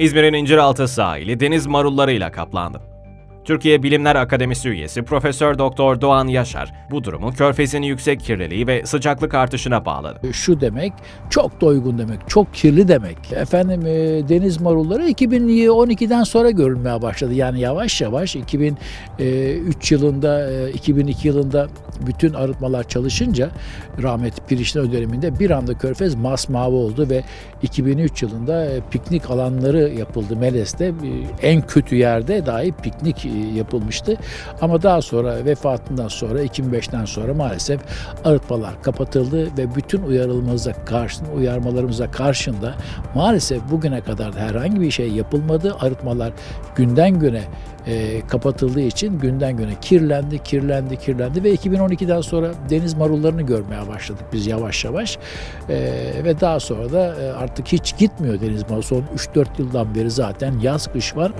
İzmir'in İnciraltı sahili deniz marullarıyla kaplandı. Türkiye Bilimler Akademisi üyesi Profesör Doktor Doğan Yaşar bu durumu Körfez'in yüksek kirliliği ve sıcaklık artışına bağladı. Şu demek çok da uygun demek, çok kirli demek. Efendim e, deniz marulları 2012'den sonra görülmeye başladı. Yani yavaş yavaş 2003 yılında, e, 2002 yılında bütün arıtmalar çalışınca rahmetli Pirişli döneminde bir anda Körfez masmavi oldu ve 2003 yılında e, piknik alanları yapıldı Meles'te. E, En kötü yerde dahi piknik e, yapılmıştı. Ama daha sonra vefatından sonra 2005'ten sonra maalesef arıtmalar kapatıldı ve bütün uyarılmamıza karşın, uyarmalarımıza karşında maalesef bugüne kadar da herhangi bir şey yapılmadı. Arıtmalar günden güne e, kapatıldığı için günden güne kirlendi, kirlendi, kirlendi ve 2012'den sonra deniz marullarını görmeye başladık biz yavaş yavaş. E, ve daha sonra da e, artık hiç gitmiyor deniz marulu. Son 3-4 yıldan beri zaten yaz kış var.